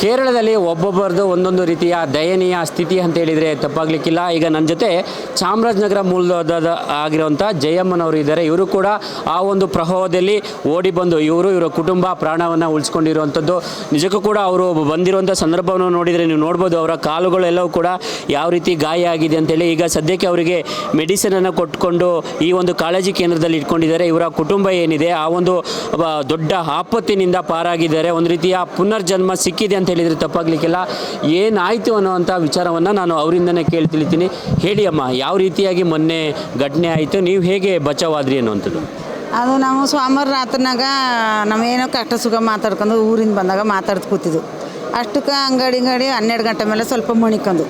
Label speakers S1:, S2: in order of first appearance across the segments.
S1: ಕೇರಳದಲ್ಲಿ ಒಬ್ಬೊಬ್ಬರದು ಒಂದೊಂದು ರೀತಿಯ ದಯನೀಯ ಸ್ಥಿತಿ ಅಂತ ಹೇಳಿದರೆ ತಪ್ಪಾಗ್ಲಿಕ್ಕಿಲ್ಲ. ಈಗ ನನ್ನ ಜೊತೆ ಚಾಮರಾಜನಗರ ಮೂಲದ ಆಗಿರುವಂಥ ಜಯಮ್ಮನವರು ಇದ್ದಾರೆ. ಇವರು ಕೂಡ ಆ ಒಂದು ಪ್ರಭಾವದಲ್ಲಿ ಓಡಿ ಬಂದು ಇವರು ಇವರ ಕುಟುಂಬ ಪ್ರಾಣವನ್ನು ಉಳಿಸ್ಕೊಂಡಿರುವಂಥದ್ದು ನಿಜಕ್ಕೂ ಕೂಡ ಅವರು ಬಂದಿರುವಂಥ ಸಂದರ್ಭವನ್ನು ನೋಡಿದರೆ ನೀವು ನೋಡ್ಬೋದು, ಅವರ ಕಾಲುಗಳೆಲ್ಲವೂ ಕೂಡ ಯಾವ ರೀತಿ ಗಾಯ ಆಗಿದೆ ಅಂತೇಳಿ ಈಗ ಸದ್ಯಕ್ಕೆ ಅವರಿಗೆ ಮೆಡಿಸಿನನ್ನು ಕೊಟ್ಕೊಂಡು ಈ ಒಂದು ಕಾಳಜಿ ಕೇಂದ್ರದಲ್ಲಿ ಇಟ್ಕೊಂಡಿದ್ದಾರೆ. ಇವರ ಕುಟುಂಬ ಏನಿದೆ, ಆ ಒಂದು ದೊಡ್ಡ ಆಪತ್ತಿನಿಂದ ಪಾರಾಗಿದ್ದಾರೆ. ಒಂದು ರೀತಿಯ ಪುನರ್ಜನ್ಮ ಸಿಕ್ಕಿದೆ ಹೇಳಿದರೆ ತಪ್ಪಾಗ್ಲಿಕ್ಕಿಲ್ಲ. ಏನಾಯಿತು ಅನ್ನೋವಂಥ ವಿಚಾರವನ್ನು ನಾನು ಅವರಿಂದನೇ ಕೇಳಿ ತಿಳಿತೀನಿ. ಹೇಳಿ ಅಮ್ಮ, ಯಾವ ರೀತಿಯಾಗಿ ಮೊನ್ನೆ ಘಟನೆ ಆಯಿತು? ನೀವು ಹೇಗೆ ಬಚಾವಾದ್ರಿ ಅನ್ನುವಂಥದ್ದು?
S2: ಅದು ನಾವು ಸೋಮವಾರ ರಾತ್ರಿನಾಗ ನಾವೇನೋ ಕಷ್ಟ ಸುಖ ಮಾತಾಡ್ಕೊಂಡು ಊರಿಂದ ಬಂದಾಗ ಮಾತಾಡ್ದು ಕೂತಿದ್ದು ಅಷ್ಟಕ್ಕೆ ಅಂಗಡಿ ಅಂಗಡಿ ಹನ್ನೆರಡು ಗಂಟೆ ಮೇಲೆ ಸ್ವಲ್ಪ ಮುಣಿಕೊಂಡು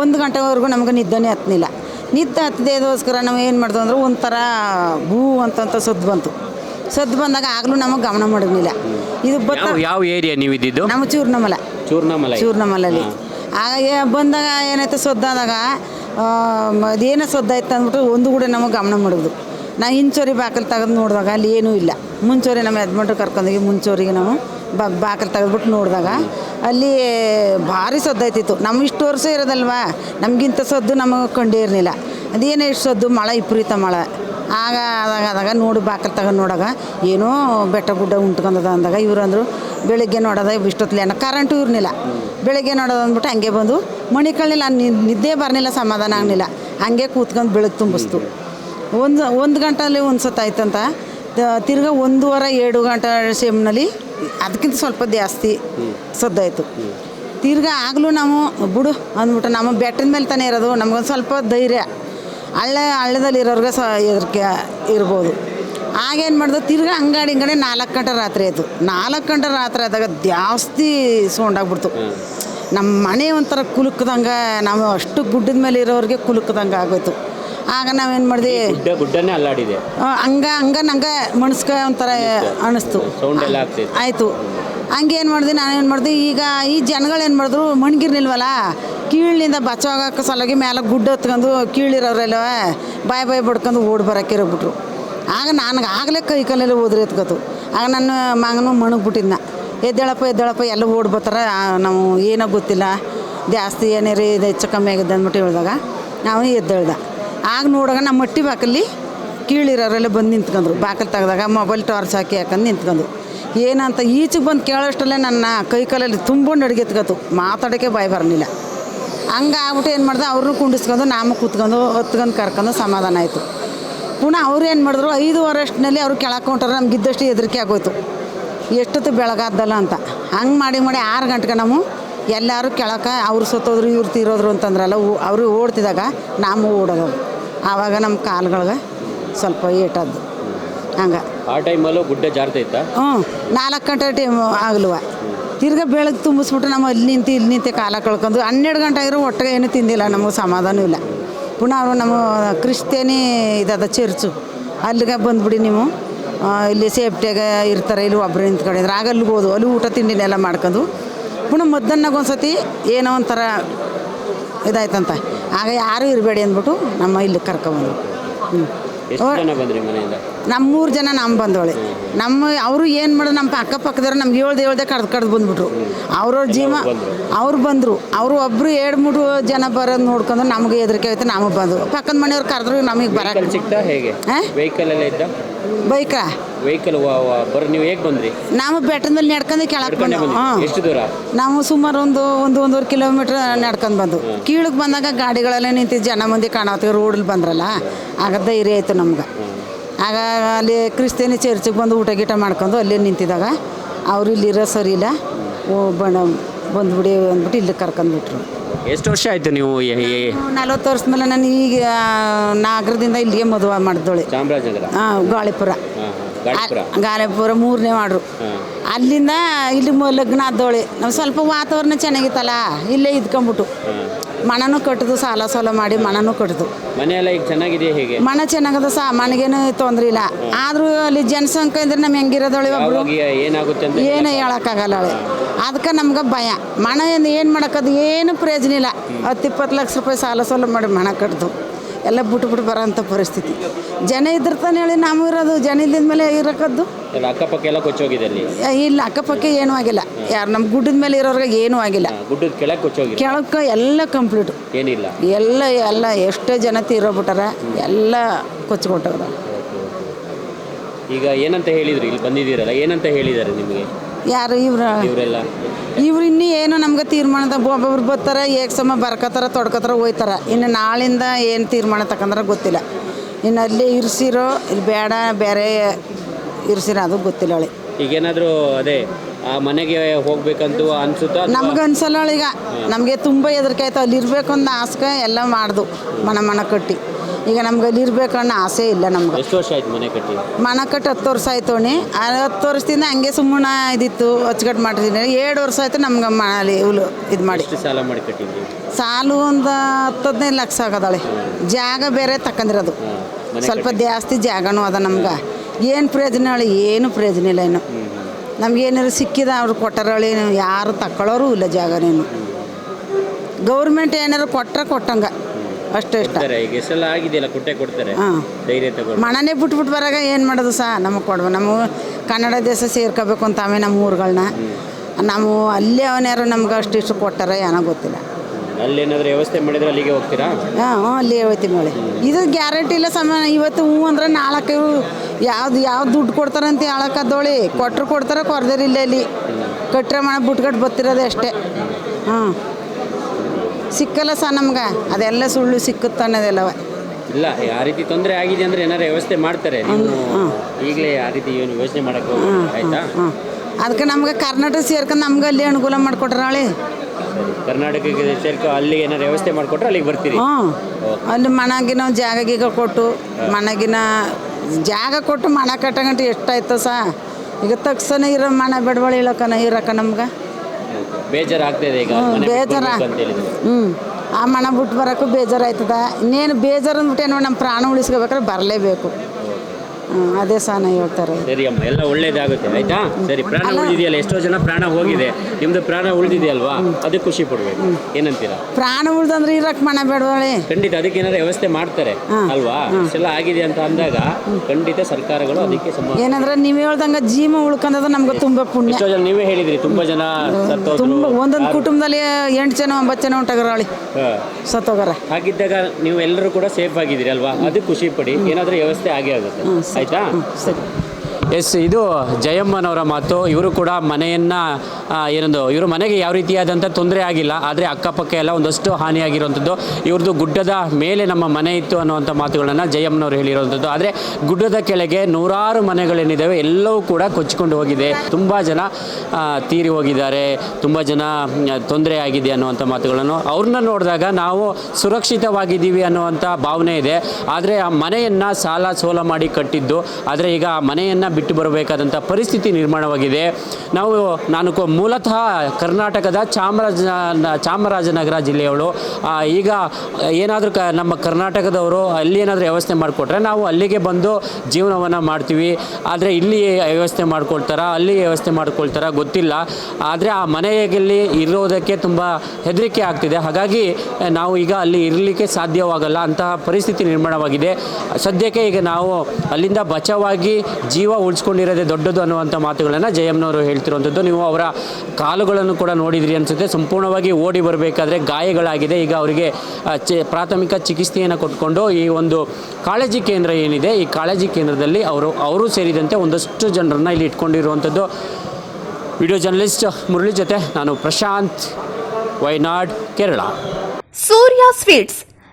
S2: ಒಂದು ಗಂಟೆವರೆಗೂ ನಮ್ಗೆ ನಿದ್ದೆನೇ ಹತ್ತಲಿಲ್ಲ ನಿದ್ದೆ ಹತ್ತದೇದೋಸ್ಕರ ನಾವು ಏನು ಮಾಡ್ದು ಅಂದ್ರೆ ಒಂಥರ ಭೂ ಅಂತಂತ ಸದ್ದು ಬಂತು. ಸದ್ದು ಬಂದಾಗ ಆಗಲೂ ನಮಗೆ ಗಮನ ಮಾಡಿರ್ಲಿಲ್ಲ ಇದು ಬತ್ತ
S1: ಯಾವ ಯಾವ ಏರಿಯಾ ನೀವು ಇದ್ದಿದ್ದು
S2: ನಮ್ಮ ಚೂರ್ನಮಲ
S1: ಚೂರ್ಣಮಲ.
S2: ಚೂರ್ನಮಲಲ್ಲಿ ಆಗ ಬಂದಾಗ ಏನಾಯ್ತು ಸೊದ್ದಾದಾಗ ಅದೇನೋ ಸೊದ್ದಾಯ್ತು ಅಂದ್ಬಿಟ್ಟು ಒಂದು ಕೂಡ ನಮಗೆ ಗಮನ ಮಾಡೋದು. ನಾ ಹಿಂಚೋರಿ ಬಾಕಲು ತೆಗೆದು ನೋಡಿದಾಗ ಅಲ್ಲಿ ಏನೂ ಇಲ್ಲ. ಮುಂಚೋರಿ ನಮ್ಮ ಯಜಮಾನ್ರು ಕರ್ಕೊಂಡೋಗಿ ಮುಂಚೋರಿಗೆ ನಾವು ಬಾ ಬಾಕಲು ತೆಗೆದ್ಬಿಟ್ಟು ನೋಡಿದಾಗ ಅಲ್ಲಿ ಭಾರಿ ಸೊದ್ದಾಯ್ತಿತ್ತು. ನಮ್ಮ ಇಷ್ಟು ವರ್ಷ ಇರೋದಲ್ವಾ? ನಮಗಿಂತ ಸದ್ದು ನಮಗೆ ಕಂಡೇ ಇರಲಿಲ್ಲ. ಅದೇನೋ ಇಷ್ಟು ಸದ್ದು ಮಳೆ ವಿಪರೀತ ಮಳೆ. ಆಗ ಆದಾಗ ಆದಾಗ ನೋಡಿ ಬಾಕಲ್ ತಗೊಂಡು ನೋಡಾಗ ಏನೋ ಬೆಟ್ಟ ಗುಡ್ಡ ಉಂಟ್ಕೊಂಡದ ಅಂದಾಗ ಇವ್ರು ಅಂದರು, ಬೆಳಿಗ್ಗೆ ನೋಡೋದ ಇಷ್ಟೊತ್ತಲೇ ಅನ್ನೋ. ಕರೆಂಟು ಇರ್ನಿಲ್ಲ. ಬೆಳಗ್ಗೆ ನೋಡೋದು ಅಂದ್ಬಿಟ್ಟು ಹಂಗೆ ಬಂದು ಮಣಿ ಕಳ್ಳಿಲ್ಲ ನಿದ್ದೆ ಬರಲಿಲ್ಲ ಸಮಾಧಾನ ಆಗಲಿಲ್ಲ ಹಂಗೆ ಕೂತ್ಕೊಂಡು ಬೆಳಗ್ಗೆ ತುಂಬಿಸ್ತು. ಒಂದು ಒಂದು ಗಂಟಲ್ಲಿ ಒಂದು ಸತ್ತಾಯ್ತಂತ ತಿರ್ಗಾ ಒಂದೂವರೆ, ಎರಡು ಗಂಟೆ ಸೇಮ್ನಲ್ಲಿ ಅದಕ್ಕಿಂತ ಸ್ವಲ್ಪ ಜಾಸ್ತಿ ಸದ್ದಾಯಿತು. ತಿರ್ಗಾ ಆಗಲೂ ನಾವು, ಬಿಡು, ಅಂದ್ಬಿಟ್ಟು, ನಮ್ಮ ಬೆಟ್ಟದ ಮೇಲೆ ತಾನೇ ಇರೋದು, ನಮಗೊಂದು ಸ್ವಲ್ಪ ಧೈರ್ಯ. ಹಳ್ಳ ಹಳ್ಳದಲ್ಲಿ ಇರೋರಿಗೆ ಸ ಇದಕ್ಕೆ ಇರ್ಬೋದು. ಆಗೇನು ಮಾಡಿದ್ರು ತಿರ್ಗಿ ಅಂಗಡಿ ಹಿಂಗಡೆ ನಾಲ್ಕು ಗಂಟೆ ರಾತ್ರಿ ಆಯಿತು. ನಾಲ್ಕು ಗಂಟೆ ರಾತ್ರಿ ಆದಾಗ ಜಾಸ್ತಿ ಸೌಂಡಾಗ್ಬಿಡ್ತು. ನಮ್ಮ ಮನೆ ಒಂಥರ ಕುಲುಕ್ದಂಗೆ ನಾವು ಅಷ್ಟು ಗುಡ್ಡದ ಮೇಲೆ ಇರೋರಿಗೆ ಕುಲುಕ್ದಂಗೆ ಆಗೋಯ್ತು. ಆಗ ನಾವೇನು ಮಾಡಿದ್ವಿ
S1: ಗುಡ್ಡ ಗುಡ್ಡನೇ ಅಲ್ಲಾಡಿದೆ.
S2: ಹಂಗ ಹಂಗ ನಂಗೆ ಮನಸ್ಕ ಒಂಥರ ಅನಿಸ್ತು. ಆಯಿತು. ಹಂಗೇನು ಏನು ಮಾಡಿದೆ ನಾನೇನು ಮಾಡಿದೆ ಈಗ ಈ ಜನಗಳು ಏನು ಮಾಡಿದ್ರು ಮಣ್ಗಿರ್ನಿಲ್ವಲ್ಲ ಕೀಳಿನಿಂದ ಬಚಾವಾಗಕ್ಕೆ ಸಲುವಾಗಿ ಮೇಲೆ ಗುಡ್ಡ ಹತ್ಕೊಂಡು ಕೀಳಿರೋರೆಲ್ಲ ಬಾಯ್ ಬಾಯ್ ಬಡ್ಕೊಂಡು ಓಡಿ ಇರೋಗ್ಬಿಟ್ರು ಆಗ ನನಗೆ ಆಗಲೇ ಕೈ ಕಾಲೆಲ್ಲ ಓದ್ರಿ ಎತ್ಕೋತು ಆಗ ನನ್ನ ಮಗನು ಮಣಗ್ಬಿಟ್ಟಿದ್ನ ಎದ್ದೇಳಪ್ಪ ಎದ್ದೇಳಪ್ಪ, ಎಲ್ಲ ಓಡಿ ಬರ್ತಾರೆ. ನಾವು ಏನೋ ಗೊತ್ತಿಲ್ಲ. ಜಾಸ್ತಿ ಏನಾರು, ಇದು ಹೆಚ್ಚು ಕಮ್ಮಿ ಆಗಿದೆ ಅಂದ್ಬಿಟ್ಟು ಹೇಳಿದಾಗ ನಾವು ಎದ್ದೇಳ್ದೆ. ಆಗ ನೋಡಾಗ ನಮ್ಮ ಮಟ್ಟಿ ಬಾಕಲ್ಲಿ ಕೀಳಿರೋರೆಲ್ಲ ಬಂದು ನಿಂತ್ಕೊಂಡ್ರು ಬಾಕಲ್ ತೆಗ್ದಾಗ ಮೊಬೈಲ್ ಟಾರ್ಚ್ ಹಾಕಿ ಹಾಕೊಂಡು ನಿಂತ್ಕೊಂಡು ಏನಂತ ಈಚೆಗೆ ಬಂದು ಕೇಳೋಷ್ಟಲ್ಲೇ ನನ್ನ ಕೈ ಕಾಲಲ್ಲಿ ತುಂಬ ಅಡುಗೆತ್ಕೊತು ಮಾತಾಡೋಕ್ಕೆ ಬಾಯಿ ಬರಲಿಲ್ಲ. ಹಂಗೆ ಆಗ್ಬಿಟ್ಟು ಏನು ಮಾಡ್ದೆ ಅವ್ರನ್ನೂ ಕುಂಡಿಸ್ಕೊಂಡು ನಾವು ಕೂತ್ಕೊಂಡು ಹೊತ್ಕೊಂಡು ಕರ್ಕೊಂಡು ಸಮಾಧಾನ ಆಯಿತು. ಪುನಃ ಅವ್ರು ಏನು ಮಾಡಿದ್ರು ಐದು ಅಷ್ಟಿನಲ್ಲಿ ಅವ್ರು ಕೆಳಕೊಂಡ್ರೆ ನಮ್ಗೆ ಇದ್ದಷ್ಟು ಹೆದರಿಕೆ ಆಗೋಯ್ತು. ಎಷ್ಟೊತ್ತು ಬೆಳಗಾದ್ದಲ್ಲ ಅಂತ. ಹಂಗೆ ಮಾಡಿ ಮಾಡಿ ಆರು ಗಂಟೆಗೆ ನಾವು ಎಲ್ಲರೂ ಕೆಳಕ್ಕೆ ಅವ್ರು ಸತ್ತೋದ್ರು ಇವ್ರು ತೀರೋದ್ರು ಅಂತಂದ್ರಲ್ಲ ಅವರು ಓಡ್ತಿದ್ದಾಗ ನಾವು ಓಡೋದು. ಆವಾಗ ನಮ್ಮ ಕಾಲುಗಳಿಗೆ ಸ್ವಲ್ಪ ಏಟದ್ದು. ಹಂಗೆ.
S1: ಆ ಟೈಮಲ್ಲೂ ಗುಡ್ಡ ಜಾರ್ತೈತಾ
S2: ಹ್ಞೂ ನಾಲ್ಕು ಗಂಟೆ ಟೈಮ್ ಆಗ್ಲುವ. ತಿರ್ಗಾ ಬೆಳಗ್ಗೆ ತುಂಬಿಸ್ಬಿಟ್ಟು ನಮ್ಮ ಅಲ್ಲಿ ನಿಂತು ಇಲ್ಲಿ ನಿಂತೆ ಕಾಲ ಕಳ್ಕೊಂಡು ಹನ್ನೆರಡು ಗಂಟೆ ಆಗಿರೋ ಒಟ್ಟಿಗೆ ಏನೂ ತಿಂದಿಲ್ಲ, ನಮಗೆ ಸಮಾಧಾನ ಇಲ್ಲ. ಪುನಃ ಅವರು ನಮ್ಮ ಕ್ರಿಸ್ತೇನಿ ಇದಾದ ಚರ್ಚು. ಅಲ್ಲಿಗೆ ಬಂದ್ಬಿಡಿ ನೀವು. ಇಲ್ಲಿ ಸೇಫ್ಟಿಯಾಗ ಇರ್ತಾರೆ, ಇಲ್ಲಿ ಒಬ್ಬರು ನಿಂತ್ಕೊಂಡಿದ್ರೆ ಆಗ ಅಲ್ಲಿಗೆ ಹೋದು, ಅಲ್ಲಿ ಊಟ ತಿಂಡಿನೆಲ್ಲ ಮಾಡ್ಕೊಂಡು. ಪುನಃ ಮಧ್ಯಾಹ್ನಾಗ ಒಂದ್ಸತಿ ಏನೋ ಒಂಥರ ಇದಾಯ್ತಂತ. ಆಗ ಯಾರೂ ಇರಬೇಡಿ ಅಂದ್ಬಿಟ್ಟು ನಮ್ಮ ಇಲ್ಲಿ ಕರ್ಕೊಂಬಂದು ಹ್ಞೂ
S1: ಎಷ್ಟು ಜನ ಬಂದ್ರಿ ಮನೆಯಿಂದ?
S2: ನಮ್ಮೂರು ಜನ ನಮ್ಮ ಬಂದವಳೆ. ನಮ್ಮ ಅವರು ಏನು ಮಾಡೋದು ನಮ್ಮ ಅಕ್ಕಪಕ್ಕದವ್ರು ನಮ್ಗೆ ಹೇಳ್ದೆ ಹೇಳ್ದೆ ಕಡ್ದು ಕಡ್ದು ಬಂದ್ಬಿಟ್ರು. ಅವ್ರವ್ರ ಜೀವ ಅವ್ರು ಬಂದರು. ಅವರು ಒಬ್ಬರು ಎರಡು ಮೂರು ಜನ ಬರೋದು ನೋಡ್ಕೊಂಡು ನಮಗೆ ಹೆದರಿಕೆ ಆಯ್ತು ನಮಗೆ ಬಂದು ಪಕ್ಕದ ಮನೆಯವ್ರು ಕರೆದ್ರು ನಮಗೆ ಬರಕ್ಕೆ
S1: ಸಿಕ್ತಾ ಹೇಗೆ? ವೆಹಿಕಲ್ ಎಲ್ಲ ಇದ್ದ?
S2: ಬೈಕಾ?
S1: ವೆಹಿಕಲ್ ಬರ ನೀವು ಹೇಗೆ ಬಂದ್ರಿ?
S2: ನಾವು ಬೆಟ್ಟದ ಮೇಲೆ ನಡ್ಕೊಂಡು ಬಂದು ಹಾಂ.
S1: ಎಷ್ಟು ದೂರ?
S2: ನಾವು ಸುಮಾರು ಒಂದು ಒಂದು ಒಂದೂವರೆ ಕಿಲೋಮೀಟರ್ ನಡ್ಕೊಂಡು ಬಂದು ಕೀಳಕ್ಕೆ ಬಂದಾಗ ಗಾಡಿಗಳೆಲ್ಲ ನಿಂತು ಜನ ಮಂದಿ ಕಾಣತ್ತೀವಿ ರೋಡಲ್ಲಿ ಬಂದ್ರಲ್ಲ ಆಗ ಧೈರ್ಯ ಆಯಿತು ನಮ್ಗೆ. ಆಗ ಅಲ್ಲಿ ಕ್ರಿಸ್ತಿಯನ್ ಚರ್ಚಿಗೆ ಬಂದು ಊಟ ಗೀಟ ಮಾಡ್ಕೊಂಡು ಅಲ್ಲೇ ನಿಂತಿದ್ದಾಗ ಅವ್ರು ಇಲ್ಲಿರೋ ಸರಿ ಇಲ್ಲ ಓ ಬಣ ಬಂದ್ಬಿಡಿ ಅಂದ್ಬಿಟ್ಟು ಇಲ್ಲಿ ಕರ್ಕೊಂಡ್ಬಿಟ್ರು.
S1: ಎಷ್ಟು ವರ್ಷ ಆಯ್ತು ನೀವು ಎ- ಎ-
S2: ನಲ್ವತ್ತು ವರ್ಷ ಮೇಲೆ ನಾನು ಈಗ ನಾಗರದಿಂದ ಇಲ್ಲಿಗೆ ಮದುವೆ ಮಾಡಿದೋಳೆ
S1: ಚಾಮರಾಜನಗರ?
S2: ಹಾಂ ಗಾಳಿಪುರ.
S1: ಹಾಂ
S2: ಗಾಳಿಪುರ. ಮೂರನೇ ಮಾಡ್ರು
S1: ಹಾಂ.
S2: ಅಲ್ಲಿಂದ ಇಲ್ಲಿ ಮ- ಲಗ್ನ ಆದೋಳೆ ನಾವು ಸ್ವಲ್ಪ ವಾತಾವರಣ ಚೆನ್ನಾಗಿತ್ತಲ್ಲ ಇಲ್ಲೇ ಇದ್ಕೊಂಬಿಟ್ಟು
S1: ಹಾಂ.
S2: ಮಣನೂ ಕಟ್ಟಿದು ಸಾಲ ಸಾಲ ಮಾಡಿ ಮಣನೂ ಕಟ್ಟಿದು.
S1: ಮನೆಯೆಲ್ಲ ಈಗ ಚೆನ್ನಾಗಿದೆ ಹೇಗೆ?
S2: ಮಣ ಚೆನ್ನಾಗದ ಸಾ ಮನೆಗೇನು ತೊಂದರೆ ಇಲ್ಲ. ಆದರೂ ಅಲ್ಲಿ ಜನಸಂಖ್ಯೆ ಇದ್ರೆ ನಮ್ಗೆ ಹೆಂಗಿರೋದೊಳೆ ಒಬ್ರು
S1: ಯಾವಾಗ ಏನಾಗುತ್ತೆ ಅಂತ
S2: ಏನು ಹೇಳಕ್ಕಾಗಲ್ಲ ಅವಳೆ. ಅದಕ್ಕೆ ನಮ್ಗೆ ಭಯ. ಮಣ ಏನು ಮಾಡೋಕ್ಕದು ಏನು ಪ್ರಯೋಜನ ಇಲ್ಲ. ಹತ್ತು ಇಪ್ಪತ್ತು ಲಕ್ಷ ರೂಪಾಯಿ ಸಾಲ ಸಾಲ ಮಾಡಿ ಮಣ ಕಟ್ದು. ಎಲ್ಲ ಬಿಟ್ಟು ಬಿಟ್ಟು ಬರೋಂಥ ಪರಿಸ್ಥಿತಿ. ಜನ ಇದ್ರ ತಾನೇ ಹೇಳಿ ನಾವು ಇರೋದು. ಜನ ಇದ್ದಿದ ಮೇಲೆ ಇರೋಕ್ಕದ್ದು
S1: ಅಕ್ಕಪಕ್ಕ ಎಲ್ಲ ಕೊಚ್ಚೋಗಿದೆ
S2: ಇಲ್ಲ ಅಕ್ಕಪಕ್ಕ ಏನೂ ಆಗಿಲ್ಲ. ಯಾರು ನಮ್ಮ ಗುಡ್ಡದ ಮೇಲೆ ಇರೋರ್ಗೆ ಏನೂ ಆಗಿಲ್ಲ.
S1: ಗುಡ್ಡದ ಕೆಳಗೆ ಕೊಚ್ಚೋಗಿ
S2: ಕೆಳಕ್ಕೆ ಎಲ್ಲ ಕಂಪ್ಲೀಟ್
S1: ಏನಿಲ್ಲ.
S2: ಎಲ್ಲ ಎಲ್ಲ ಎಷ್ಟೋ ಜನ ತೀರೋಗ್ಬಿಟ್ಟಾರ ಎಲ್ಲ ಕೊಚ್ಕೊಟ್ಟವ್ರ
S1: ಈಗ ಏನಂತ ಹೇಳಿದ್ರು? ಇಲ್ಲಿ ಬಂದಿದ್ದೀರಲ್ಲ ಏನಂತ ಹೇಳಿದ್ದಾರೆ ನಿಮಗೆ?
S2: ಯಾರು ಇವ್ರ?
S1: ಇವರೆಲ್ಲ.
S2: ಇವ್ರು ಇನ್ನೂ ಏನು ನಮ್ಗೆ ತೀರ್ಮಾನದ ಒಬ್ಬೊಬ್ರು ಬರ್ತಾರೆ ಏಕ್ ಸಮ ಬರ್ಕೋತಾರ ತೊಡ್ಕೋತಾರ ಹೋಯ್ತಾರ. ಇನ್ನು ನಾಳಿಂದ ಏನು ತೀರ್ಮಾನ ತಕಂದ್ರೆ ಗೊತ್ತಿಲ್ಲ. ಇನ್ನು ಅಲ್ಲಿ ಇರಿಸಿರೋ ಇಲ್ಲಿ ಬೇಡ ಬೇರೆ ಇರಿಸಿರೋ ಅದು ಗೊತ್ತಿಲ್ಲ ಅವಳಿ
S1: ಈಗೇನಾದರೂ ಅದೇ ಆ ಮನೆಗೆ ಹೋಗ್ಬೇಕಂತ ಅನ್ಸುತ್ತಾ
S2: ನಮ್ಗೆ ಅನ್ಸಲ್ಲ ಈಗ ನಮಗೆ ತುಂಬ ಹೆದರಿಕೆ ಆಯ್ತು. ಅಲ್ಲಿ ಇರಬೇಕು ಅಂತ ಆಸೆ ಎಲ್ಲ ಮಾಡ್ದು ಮನ ಮನ ಕಟ್ಟಿ. ಈಗ ನಮ್ಗೆ ಅಲ್ಲಿ ಇರ್ಬೇಕು ಅನ್ನೋ ಆಸೆ ಇಲ್ಲ ನಮ್ಗೆ.
S1: ಎಷ್ಟು ವರ್ಷ ಆಯ್ತು ಮನೆ ಕಟ್ಟಿ?
S2: ಮನ ಕಟ್ಟಿ ಹತ್ತು ವರ್ಷ ಆಯ್ತು ಆ ಹತ್ತು ವರ್ಷದಿಂದ ಹಂಗೆ ಸುಮ್ಮನೆ ಇದಿತ್ತು ಅಚ್ಚುಕಟ್ಟು ಮಾಡಿದ್ದೀನಿ ಎರಡು ವರ್ಷ ಆಯ್ತು ನಮ್ಗೆ ಮನೇಲಿ ಇವ್ಲು ಇದು ಮಾಡಿ.
S1: ಎಷ್ಟು ಸಾಲ ಮಾಡಿ ಕಟ್ಟಿದ್ರಿ?
S2: ಸಾಲು ಒಂದು ಹತ್ತು ಹದಿನೈದು ಲಕ್ಷ ಆಗದಾಳೆ. ಜಾಗ ಬೇರೆ ತಕ್ಕಂದಿರೋದು. ಸ್ವಲ್ಪ ಜಾಸ್ತಿ ಜಾಗನೂ ಅದ ನಮ್ಗೆ. ಏನು ಪ್ರಯೋಜನ ಹೇಳಿ? ಏನು ಪ್ರಯೋಜನ ಇಲ್ಲ ಏನು ನಮ್ಗೆ ಏನಾರು ಸಿಕ್ಕಿದ ಅವ್ರು ಕೊಟ್ಟರಳಿ ಯಾರು ತಗೊಳ್ಳೋರು ಇಲ್ಲ ಜಾಗನೇನು ಗೌರ್ಮೆಂಟ್ ಏನಾರು ಕೊಟ್ಟರೆ ಕೊಟ್ಟಂಗ. ಅಷ್ಟೇ ಇಷ್ಟ.
S1: ಕೊಡ್ತಾರೆ ಈಗ ಎಷ್ಟೆಲ್ಲ ಆಗಿದೆಯಲ್ಲ ಕೊಟ್ಟೆ ಕೊಡ್ತಾರೆ.
S2: ಹಾಂ.
S1: ಧೈರ್ಯ ತಗೊಂಡು
S2: ಮನನೇ ಬಿಟ್ಬಿಟ್ಟು ಬರಾಗ ಏನು ಮಾಡೋದು ಸಹ ನಮಗೆ ಕೊಡ್ಬೋದು ನಮ್ಮ ಕನ್ನಡ ದೇಶ ಸೇರ್ಕೋಬೇಕು ಅಂತಾವೆ ನಮ್ಮ ಊರುಗಳನ್ನ ನಾವು ಅಲ್ಲೇ ಅವನ್ಯಾರು ನಮ್ಗೆ ಅಷ್ಟು ಇಷ್ಟು ಕೊಟ್ಟಾರ ಏನೋ ಗೊತ್ತಿಲ್ಲ.
S1: ಅಲ್ಲೇನಾದ್ರೂ ವ್ಯವಸ್ಥೆ ಮಾಡಿದ್ರೆ ಅಲ್ಲಿಗೆ ಹೋಗ್ತೀರಾ?
S2: ಹಾಂ ಅಲ್ಲಿ ಹೋಯ್ತೀವಿ ನೋಡಿ ಇದು ಗ್ಯಾರಂಟಿ ಇಲ್ಲ ಸಮ ಇವತ್ತು ಹ್ಞೂ ಅಂದ್ರೆ ನಾಲ್ಕು ಯಾವ್ದು ಯಾವ್ದು ದುಡ್ಡು ಕೊಡ್ತಾರಂತ ಹೇಳಕ್ಕದ್ದೋಳಿ ಕೊಟ್ಟರು ಕೊಡ್ತಾರೆ ಕೊರ್ದಿರಿಲ್ಲ ಇಲ್ಲಿ ಕಟ್ಟರೆ ಮಾಡ ಬಿಟ್ಕಟ್ಟು ಬರ್ತಿರೋದು ಅಷ್ಟೇ. ಹಾಂ ಸಿಕ್ಕಲ್ಲ ಸಹ ನಮ್ಗೆ. ಅದೆಲ್ಲ ಸುಳ್ಳು ಸಿಕ್ಕುತ್ತ ಅನ್ನೋದೆಲ್ಲವ
S1: ಇಲ್ಲ ಯಾವ ರೀತಿ ತೊಂದರೆ ಆಗಿದೆ ಅಂದ್ರೆ ಏನಾರ ವ್ಯವಸ್ಥೆ ಮಾಡ್ತಾರೆ. ನೀವು ಈಗಲೇ ಆ ರೀತಿ ಏನು ಯೋಚನೆ ಮಾಡಕ್ಕೆ ಆಯ್ತಾ?
S2: ಅದಕ್ಕೆ ನಮ್ಗೆ ಕರ್ನಾಟಕ ಸೇರ್ಕೊಂಡು ನಮ್ಗೆ ಅಲ್ಲಿ ಅನುಕೂಲ ಮಾಡಿಕೊಟ್ರೆ
S1: ನಾಳೆ. ಕರ್ನಾಟಕಕ್ಕೆ ಸೇರ್ಕೊ ಅಲ್ಲಿ ಏನಾರ ವ್ಯವಸ್ಥೆ ಮಾಡಿಕೊಟ್ರೆ ಅಲ್ಲಿಗೆ ಬರ್ತೀರಿ?
S2: ಹ್ಞೂ ಅಲ್ಲಿ ಮನಗಿನ ಜಾಗ ಗೀಗ ಕೊಟ್ಟು ಮನಗಿನ ಜಾಗ ಕೊಟ್ಟು ಮನ ಕಟ್ಟಂಗಂಟು ಎಷ್ಟಾಯ್ತು ಸಹ ಈಗ ತಕ್ಷಣ ಇರೋ ಮನ ಬೆಡವಳಿ ಇಳಕನ ಇರಕ್ಕ ನಮ್ಗೆ.
S1: ಬೇಜಾರಾಗ್ತಾ ಇದೆ ಈಗ
S2: ಹ್ಞೂ
S1: ಮನೆ ಬಿಟ್ಟು
S2: ಬೇಜಾರ
S1: ಬರ್ಬೇಕು ಅಂತ ಹೇಳಿದ್ರೆ
S2: ಹ್ಞೂ ಆ ಮನೆ ಬಿಟ್ಟು ಬರೋಕ್ಕೂ ಬೇಜಾರಾಯ್ತದ? ಇನ್ನೇನು ಬೇಜಾರು ಅಂದ್ಬಿಟ್ಟು ನೋಡಿ ನಮ್ಮ ಪ್ರಾಣ ಉಳಿಸ್ಕೋಬೇಕಾದ್ರೆ ಬರಲೇಬೇಕು. ಅದೇ ಸಹ ಹೇಳ್ತಾರೆ.
S1: ಸರಿ ಅಮ್ಮ ಎಲ್ಲ ಒಳ್ಳೇದಾಗುತ್ತೆ ಆಯ್ತಾ? ಸರಿ ಪ್ರಾಣ ಉಳಿದಿದೆಯಲ್ಲ ಎಷ್ಟೋ ಜನ ಪ್ರಾಣ ಹೋಗಿದೆ. ನಿಮ್ದು ಪ್ರಾಣ ಉಳಿದಿದೆಯಲ್ವಾ? ಅದಕ್ಕೆ ಖುಷಿ ಪಡ್ಬೇಕು. ಏನಂತೀರಾ?
S2: ಪ್ರಾಣ ಉಳ್ದಂದ್ರೆ ಇರಕ್ ಮನೆ ಬೇಡವಳಿ.
S1: ಖಂಡಿತ ಅದಕ್ಕೆ ಏನಾದ್ರು ವ್ಯವಸ್ಥೆ ಮಾಡ್ತಾರೆ ಅಲ್ವಾ? ಇಷ್ಟೆಲ್ಲ ಆಗಿದೆ ಅಂತ ಅಂದಾಗ ಖಂಡಿತ ಸರ್ಕಾರಗಳು ಅದಕ್ಕೆ ಸಂಬಂಧ
S2: ಏನಂದ್ರೆ ನೀವು ಹೇಳ್ದಂಗ ಜೀವ ಉಳ್ಕೊಂಡದ ನಮ್ಗೆ ತುಂಬಾ ಪುಣ್ಯ.
S1: ಎಷ್ಟೋ ಜನ ನೀವೇ ಹೇಳಿದ್ರಿ ತುಂಬಾ ಜನ ಸತ್ತೋದ್ರು
S2: ತುಂಬ ಒಂದೊಂದು ಕುಟುಂಬದಲ್ಲಿ ಎಂಟು ಜನ ಒಂಬತ್ತು ಜನ ಉಂಟಾಗ್ರವಳಿ
S1: ಹಾ.
S2: ಸತ್ತೋಗಾರ.
S1: ಹಾಗಿದ್ದಾಗ ನೀವು ಎಲ್ಲರೂ ಕೂಡ ಸೇಫ್ ಆಗಿದ್ದೀರಿ ಅಲ್ವಾ? ಅದಕ್ಕೆ ಖುಷಿ ಪಡಿ ಏನಾದ್ರೂ ವ್ಯವಸ್ಥೆ ಆಗೇ ಆಗುತ್ತೆ.
S2: ಸರಿ
S1: ಎಸ್, ಇದು ಜಯಮ್ಮನವರ ಮಾತು. ಇವರು ಕೂಡ ಮನೆಯನ್ನು ಏನೊಂದು, ಇವರು ಮನೆಗೆ ಯಾವ ರೀತಿಯಾದಂಥ ತೊಂದರೆ ಆಗಿಲ್ಲ, ಆದರೆ ಅಕ್ಕಪಕ್ಕ ಎಲ್ಲ ಒಂದಷ್ಟು ಹಾನಿಯಾಗಿರುವಂಥದ್ದು. ಇವ್ರದ್ದು ಗುಡ್ಡದ ಮೇಲೆ ನಮ್ಮ ಮನೆ ಇತ್ತು ಅನ್ನುವಂಥ ಮಾತುಗಳನ್ನು ಜಯಮ್ಮನವರು ಹೇಳಿರುವಂಥದ್ದು. ಆದರೆ ಗುಡ್ಡದ ಕೆಳಗೆ ನೂರಾರು ಮನೆಗಳೇನಿದ್ದಾವೆ ಎಲ್ಲವೂ ಕೂಡ ಕೊಚ್ಚಿಕೊಂಡು ಹೋಗಿದೆ. ತುಂಬ ಜನ ತೀರಿ ಹೋಗಿದ್ದಾರೆ, ತುಂಬ ಜನ ತೊಂದರೆ ಆಗಿದೆ ಅನ್ನುವಂಥ ಮಾತುಗಳನ್ನು. ಅವ್ರನ್ನ ನೋಡಿದಾಗ ನಾವು ಸುರಕ್ಷಿತವಾಗಿದ್ದೀವಿ ಅನ್ನುವಂಥ ಭಾವನೆ ಇದೆ. ಆದರೆ ಆ ಮನೆಯನ್ನು ಸಾಲ ಸೋಲ ಮಾಡಿ ಕಟ್ಟಿದ್ದು, ಆದರೆ ಈಗ ಆ ಮನೆಯನ್ನು ಬಿಟ್ಟು ಬರಬೇಕಾದಂಥ ಪರಿಸ್ಥಿತಿ ನಿರ್ಮಾಣವಾಗಿದೆ. ನಾವು, ನಾನು ಮೂಲತಃ ಕರ್ನಾಟಕದ ಚಾಮರಾಜ ಚಾಮರಾಜನಗರ ಜಿಲ್ಲೆಯವಳು. ಈಗ ಏನಾದರೂ ಕ, ನಮ್ಮ ಕರ್ನಾಟಕದವರು ಅಲ್ಲಿ ಏನಾದರೂ ವ್ಯವಸ್ಥೆ ಮಾಡಿಕೊಟ್ರೆ ನಾವು ಅಲ್ಲಿಗೆ ಬಂದು ಜೀವನವನ್ನು ಮಾಡ್ತೀವಿ. ಆದರೆ ಇಲ್ಲಿ ವ್ಯವಸ್ಥೆ ಮಾಡ್ಕೊಳ್ತಾರಾ, ಅಲ್ಲಿ ವ್ಯವಸ್ಥೆ ಮಾಡ್ಕೊಳ್ತಾರ ಗೊತ್ತಿಲ್ಲ. ಆದರೆ ಆ ಮನೆಯಲ್ಲಿ ಇರೋದಕ್ಕೆ ತುಂಬ ಹೆದರಿಕೆ ಆಗ್ತಿದೆ. ಹಾಗಾಗಿ ನಾವು ಈಗ ಅಲ್ಲಿ ಇರಲಿಕ್ಕೆ ಸಾಧ್ಯವಾಗಲ್ಲ ಅಂತಹ ಪರಿಸ್ಥಿತಿ ನಿರ್ಮಾಣವಾಗಿದೆ. ಸದ್ಯಕ್ಕೆ ಈಗ ನಾವು ಅಲ್ಲಿಂದ ಬಚಾವಾಗಿ ಜೀವ ಉಳಿಸ್ಕೊಂಡಿರೋದೇ ದೊಡ್ಡದು ಅನ್ನುವಂಥ ಮಾತುಗಳನ್ನು ಜಯಮ್ಮನವರು ಹೇಳ್ತಿರುವಂಥದ್ದು. ನೀವು ಅವರ ಕಾಲುಗಳನ್ನು ಕೂಡ ನೋಡಿದ್ರಿ ಅನಿಸುತ್ತೆ. ಸಂಪೂರ್ಣವಾಗಿ ಓಡಿ ಬರಬೇಕಾದ್ರೆ ಗಾಯಗಳಾಗಿದೆ. ಈಗ ಅವರಿಗೆ ಪ್ರಾಥಮಿಕ ಚಿಕಿತ್ಸೆಯನ್ನು ಕೊಟ್ಕೊಂಡು ಈ ಒಂದು ಕಾಳಜಿ ಕೇಂದ್ರ ಏನಿದೆ, ಈ ಕಾಳಜಿ ಕೇಂದ್ರದಲ್ಲಿ ಅವರು ಅವರು ಸೇರಿದಂತೆ ಒಂದಷ್ಟು ಜನರನ್ನು ಇಲ್ಲಿ ಇಟ್ಕೊಂಡಿರುವಂಥದ್ದು. ವಿಡಿಯೋ ಜರ್ನಲಿಸ್ಟ್ ಮುರಳಿ ಜೊತೆ ನಾನು ಪ್ರಶಾಂತ್, ವೈನಾಡ್, ಕೇರಳ.
S3: ಸೂರ್ಯ ಸ್ವೀಟ್ಸ್